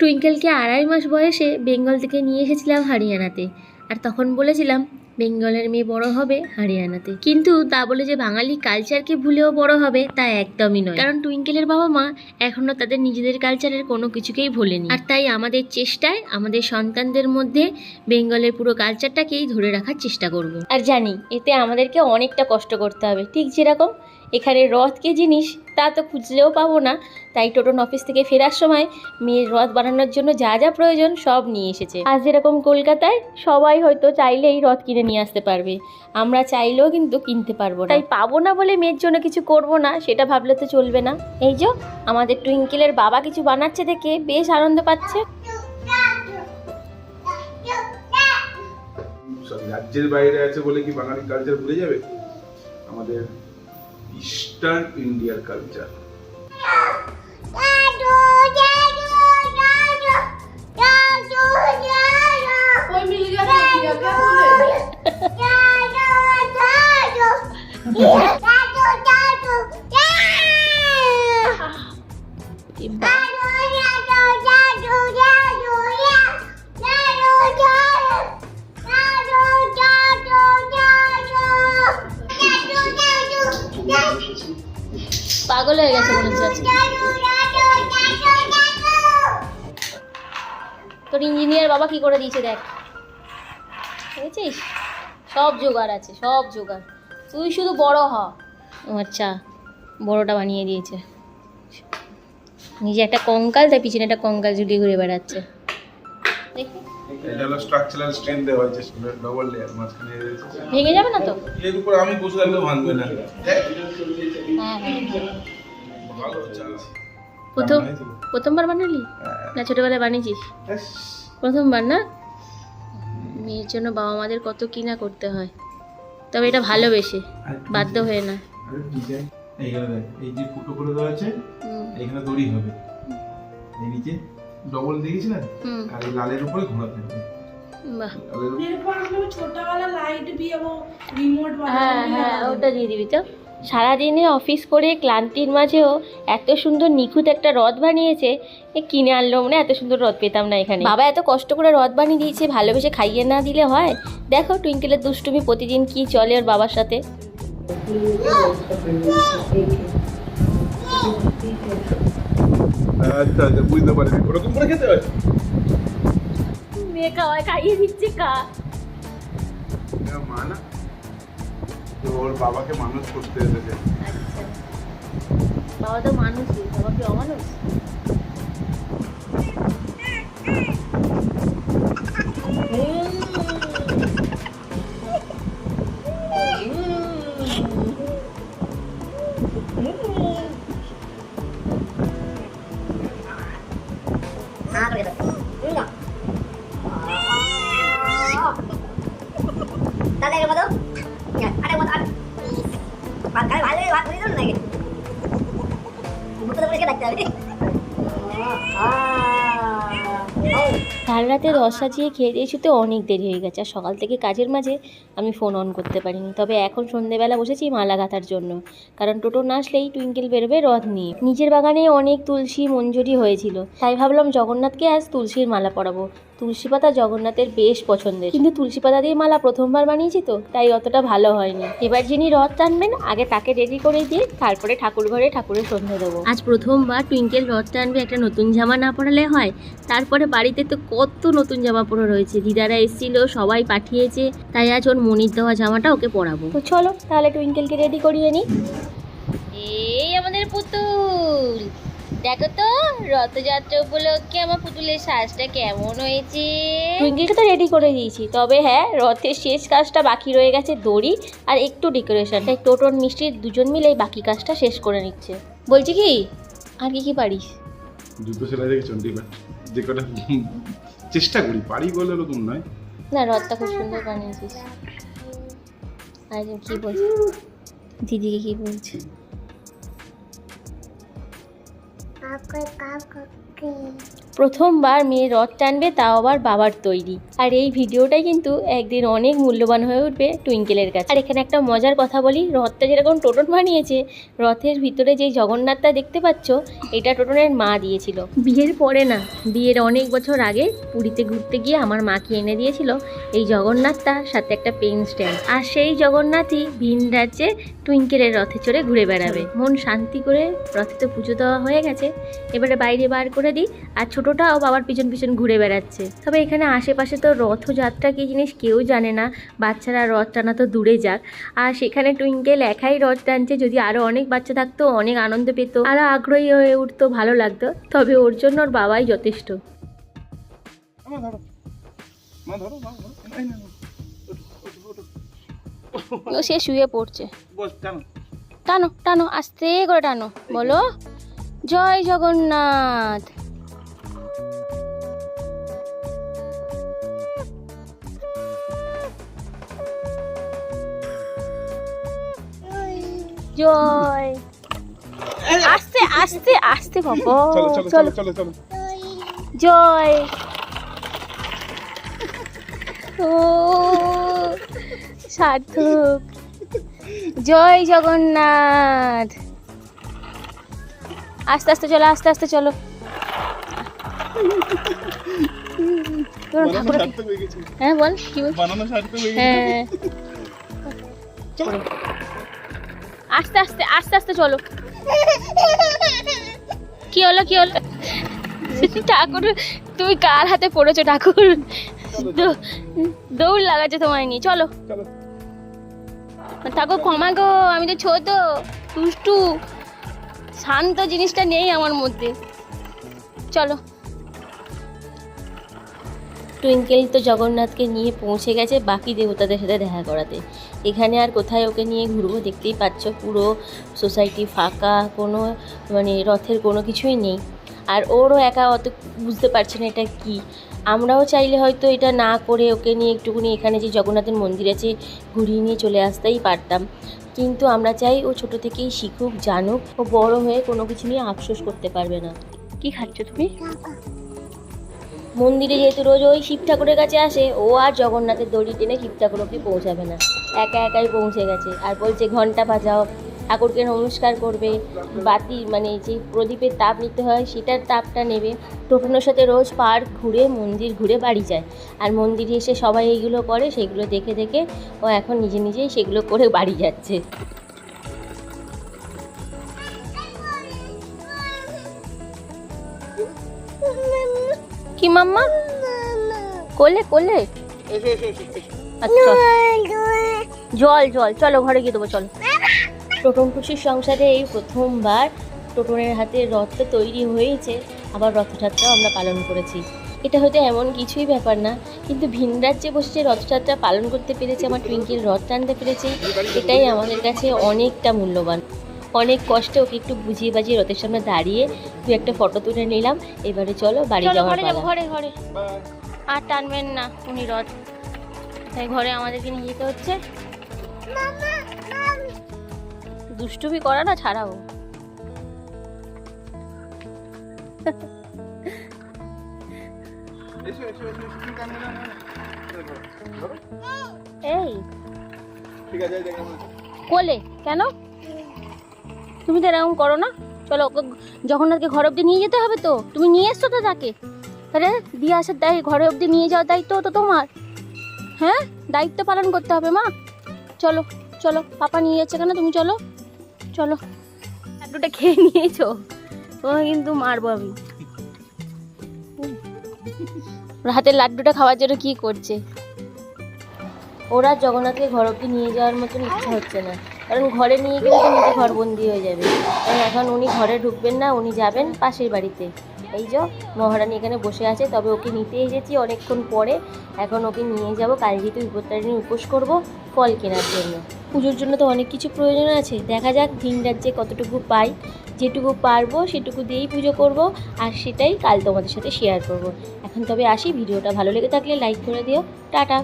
টুইঙ্কেলকে আড়াই মাস বয়সে বেঙ্গল থেকে নিয়ে এসেছিলাম হরিয়ানাতে। আর তখন বলেছিলাম বেঙ্গলের মেয়ে বড় হবে হরিয়ানাতে। কিন্তু তা বলে যে বাঙালি কালচারকে ভুলেও বড় হবে তা একদমই নয়। কারণ টুইঙ্কেলের বাবা মা এখনও তাদের নিজেদের কালচারের কোনো কিছুকেই ভোলেনি। আর তাই আমাদের চেষ্টায়, আমাদের সন্তানদের মধ্যে বেঙ্গলের পুরো কালচারটাকেই ধরে রাখার চেষ্টা করব। আর জানি, এতে আমাদেরকে অনেকটা কষ্ট করতে হবে। ঠিক যেরকম এখানে রথ কে জিনিস, তা তো খুঁজলেও পাবো না। তাই টোটন অফিস থেকে ফেরার সময় মেয়ের রথ বানানোর জন্য যা যা প্রয়োজন সব নিয়ে এসেছে। আজ যেরকম কলকাতায় সবাই হয়তো চাইলেই রথ কিনে নিয়ে আসতে পারবে আমরা চাইলেও কিন্তু কিনতে পারব তাই পাবো না বলে মেয়ের জন্য কিছু করব না সেটা ভাবলে তো চলবে না এই যো আমাদের টুইঙ্কেলের বাবা কিছু বানাচ্ছে দেখে বেশ আনন্দ পাচ্ছে রাজ্যের বাইরে আছে বলে কি বাঙালি কালচার ভুলে যাবে আমাদের ইস্টার্ন ইন্ডিয়ার কালচার পাগল হয়ে গেছে মনে হচ্ছে। তোর ইঞ্জিনিয়ার বাবা কি করে দিয়েছে দেখ দেখেছিস সব জোগাড় আছে সব জোগাড়। তুই শুধু বড় হ। আচ্ছা বড়টা বানিয়ে দিয়েছে। নিজে একটা কঙ্কাল তার পিছনে একটা কঙ্কাল ঝুলিয়ে ঘুরে বেড়াচ্ছে। দেখি। এটা হলো স্ট্রাকচারাল স্ট্রেন দেওয়া হয়েছে ডবল লেয়ার মাঝখানে ভেঙে যাবে না তো? এর উপর আমি বসে থাকলেও ভাঙবে না। হ্যাঁ হ্যাঁ। ভালো প্রথম প্রথমবার বানালি। না ছোটবেলায় বানিয়েছিস? প্রথমবার না? মেয়ের জন্য বাবা মাদের কত কিনা করতে হয়। তবে এটা ভালোবেসে বাধ্য হয়ে না। এইভাবে এই যে ফুটো করে দেওয়া আছে এখানে দড়ি হবে। এই নিচে ডবল আর এই লালের উপরে এরপর ছোটবেলা লাইট দিয়ে রিমোট হ্যাঁ হ্যাঁ ওটা দিয়ে দিবি তো। সারাদিনে অফিস করে ক্লান্তির মাঝেও এত সুন্দর নিখুঁত একটা রথ বানিয়েছে এ কিনে আনলো মানে এত সুন্দর রথ পেতাম না এখানে। বাবা এত কষ্ট করে রথ বানিয়ে দিয়েছে ভালোবেসে খাইয়ে না দিলে হয়? দেখো টুইঙ্কেলের দুষ্টুমি প্রতিদিন কি চলে ওর বাবার সাথে। আচ্ছা আচ্ছা বুঝতে পারিনি। ওরকম করে খেতে হয়? মেয়ে খাওয়ায় খাইয়ে দিচ্ছে কা এটা মা না। তো ওর বাবাকে মানুষ করতে এসেছে আচ্ছা বাবা তো মানুষই বাবা কি অমানুষ Dale, el Oh. কাল রাতে রস সাজিয়ে খেয়ে দিয়েছি তো অনেক দেরি হয়ে গেছে, আর সকাল থেকে কাজের মাঝে আমি ফোন অন করতে পারিনি তবে এখন সন্ধেবেলা বসেছি মালা গাঁথার জন্য, কারণ টোটো না আসলেই টুইঙ্কেল বেরোবে রথ নিয়ে নিজের বাগানে অনেক তুলসী মঞ্জুরি হয়েছিল, তাই ভাবলাম জগন্নাথকে আজ তুলসীর মালা পরাবো তুলসী পাতা জগন্নাথের বেশ পছন্দের। কিন্তু তুলসী পাতা দিয়ে মালা প্রথমবার বানিয়েছি তো তাই অতটা ভালো হয়নি। এবার যিনি রথ টানবেন আগে তাকে রেডি করে দিয়ে তারপরে ঠাকুর ঘরে ঠাকুরের সন্ধে দেবো। আজ প্রথমবার টুইঙ্কেল রথ টানবে একটা নতুন জামা না পড়ালে হয়। তারপরে বাড়িতে তো কত নতুন জামা পরে রয়েছে। দিদারা এসেছিল সবাই পাঠিয়েছে তাই আজ ওর মনির দেওয়া জামাটা ওকে পরাবো। তো চলো তাহলে টুইঙ্কেলকে রেডি করিয়ে নি এই আমাদের পুতুল! দেখো তো রথযাত্রা উপলক্ষে আমার পুতুলের সাজটা কেমন হয়েছে? টুইঙ্কেলকে তো রেডি করে দিয়েছি। তবে হ্যাঁ রথের শেষ কাজটা বাকি রয়ে গেছে দড়ি আর একটু ডেকোরেশন তাই টোটন মিষ্টির দুজন মিলে এই বাকি কাজটা শেষ করে নিচ্ছে। বলছি কি আর কি কি পারিস? জুতো সেলাই দেখে চন্ডিগড়। যে কটা চেষ্টা করি পারি বলে ওরকম নয়। না রথটা খুব সুন্দর বানিয়েছিস। আর কি বলছে দিদিকে কি বলছে Kue 乖 প্রথমবার মেয়ে রথ টানবে তাও আবার বাবার তৈরি। আর এই ভিডিওটাই কিন্তু একদিন অনেক মূল্যবান হয়ে উঠবে টুইঙ্কেলের কাছে। আর এখানে একটা মজার কথা বলি, রথটা যেরকম টোটন বানিয়েছে, রথের ভিতরে যে জগন্নাথটা দেখতে পাচ্ছ, এটা টোটনের মা দিয়েছিল। বিয়ের পরে না, বিয়ের অনেক বছর আগে পুরীতে ঘুরতে গিয়ে আমার মাকে এনে দিয়েছিল এই জগন্নাথটা সাথে একটা পেন স্ট্যান্ড আর সেই জগন্নাথই ভিন রাজ্যে টুইঙ্কেলের রথে চড়ে ঘুরে বেড়াবে। মন শান্তি করে রথে তো পুজো দেওয়া হয়ে গেছে। এবারে বাইরে বার করে দিই। আর ছোটোটাও বাবার পিছন পিছন ঘুরে বেড়াচ্ছে তবে এখানে আশেপাশে তো রথযাত্রা কী জিনিস কেউ জানে না বাচ্চারা রথ টানা তো দূরে যাক আর সেখানে টুইঙ্কেল একাই রথ টানছে যদি আরও অনেক বাচ্চা থাকতো অনেক আনন্দ পেত আরও আগ্রহী হয়ে উঠতো ভালো লাগতো তবে ওর জন্য ওর বাবাই যথেষ্ট। সে শুয়ে পড়ছে টানো টানো আস্তে করে টানো বলো জয় জগন্নাথ জয়। আস্তে আস্তে আস্তে বাবা চলো চলো চলো জয়। ও সার্থক। জয় জগন্নাথ। আস্তে আস্তে চলো আস্তে আস্তে চলো। হয়ে বল কি বল? হয়ে হ্যাঁ। আস্তে আস্তে আস্তে আস্তে চলো। কি হলো কি হলো? ঠাকুর, তুমি কার হাতে পড়েছো ঠাকুর? দৌড় লাগাচ্ছে তোমায় নিয়ে চলো চলো। ঠাকুর, ক্ষমা গো, আমি তো ছোট, দুষ্টু, শান্ত জিনিসটা নেই আমার মধ্যে। চলো। টুইঙ্কেল তো জগন্নাথকে নিয়ে পৌঁছে গেছে বাকি দেবতাদের সাথে দেখা করাতে। এখানে আর কোথায় ওকে নিয়ে ঘুরবো দেখতেই পাচ্ছ পুরো সোসাইটি ফাঁকা কোনো মানে রথের কোনো কিছুই নেই। আর ওরও একা অত বুঝতে পারছে না এটা কি। আমরাও চাইলে হয়তো এটা না করে ওকে নিয়ে একটুকুনি এখানে যে জগন্নাথের মন্দির আছে ঘুরিয়ে নিয়ে চলে আসতেই পারতাম। কিন্তু আমরা চাই ও ছোট থেকেই শিখুক জানুক। ও বড় হয়ে কোনো কিছু নিয়ে আফসোস করতে পারবে না। কি খাচ্ছ তুমি? মন্দিরে যেহেতু রোজ ওই শিব ঠাকুরের কাছে আসে, ও আর জগন্নাথের দড়ি টেনে শিব ঠাকুর অব্দি পৌঁছাবে না। একা একাই পৌঁছে গেছে। আর বলছে, ঘণ্টা বাজাও, ঠাকুরকে নমস্কার করবে, বাতি মানে যে প্রদীপের তাপ নিতে হয়, সেটার তাপটা নেবে। টোটনের সাথে রোজ পার্ক ঘুরে, মন্দির ঘুরে বাড়ি যায়। আর মন্দিরে এসে সবাই এইগুলো করে, সেগুলো দেখে দেখে ও এখন নিজে নিজেই সেগুলো করে বাড়ি যাচ্ছে। কি, মাম্মা? কোলে কোলে? আচ্ছা। জল জল, চলো ঘরে গিয়ে দেবো, চলো। টোটন খুশির সংসারে এই প্রথমবার টোটনের হাতে রথটা তৈরি হয়েছে, আবার রথযাত্রাও আমরা পালন করেছি। এটা হয়তো এমন কিছুই ব্যাপার না, কিন্তু ভিন রাজ্যে বসে যে রথযাত্রা পালন করতে পেরেছে, আমার টুইঙ্কিল রথ টানতে পেরেছে, এটাই আমাদের কাছে অনেকটা মূল্যবান। অনেক কষ্টে ওকে একটু বুঝিয়ে বাজিয়ে রথের সামনে দাঁড়িয়ে দু একটা ফটো তুলে নিলাম। এবারে চলো বাড়ি যাওয়ার পালা। ঘরে ঘরে। আর টানবেন না উনি রথ। তাই ঘরে আমাদেরকে নিয়ে যেতে হচ্ছে। দুষ্টুমি করা না ছাড়াও। এই। ঠিক আছে কোলে কেন? তুমি তো এরকম করো না। চলো ওকে জগন্নাথকে ঘর অব্দি নিয়ে যেতে হবে তো, তুমি নিয়ে এসছো তো তাকে। তাহলে দিয়ে আসার দায়, ঘরে অব্দি নিয়ে যাওয়ার দায়িত্ব তো তোমার। হ্যাঁ? দায়িত্ব পালন করতে হবে মা। চলো চলো, পাপা নিয়ে যাচ্ছে কেন? তুমি চলো চলো। লাড্ডুটা খেয়ে নিয়েছো? তোমাকে কিন্তু মারবো আমি। হাতের লাড্ডুটা খাওয়ার জন্য কি করছে? ওরা জগন্নাথকে ঘর অব্দি নিয়ে যাওয়ার মতন ইচ্ছা হচ্ছে না। কারণ ঘরে নিয়ে গেলে তো নিজে ঘরবন্দি হয়ে যাবে। কারণ এখন উনি ঘরে ঢুকবেন না, উনি যাবেন পাশের বাড়িতে। এই যে মহারানী এখানে বসে আছে, তবে ওকে নিতে এসেছি অনেকক্ষণ পরে। এখন ওকে নিয়ে যাব, কাল যেহেতু বিপত্তারিণী উপোস করব ফল কেনার জন্য। পুজোর জন্য তো অনেক কিছু প্রয়োজন আছে। দেখা যাক ভিন রাজ্যে কতটুকু পাই, যেটুকু পারব সেটুকু দিয়েই পুজো করব, আর সেটাই কাল তোমাদের সাথে শেয়ার করব। এখন তবে আসি, ভিডিওটা ভালো লেগে থাকলে লাইক করে দিও। টাটা!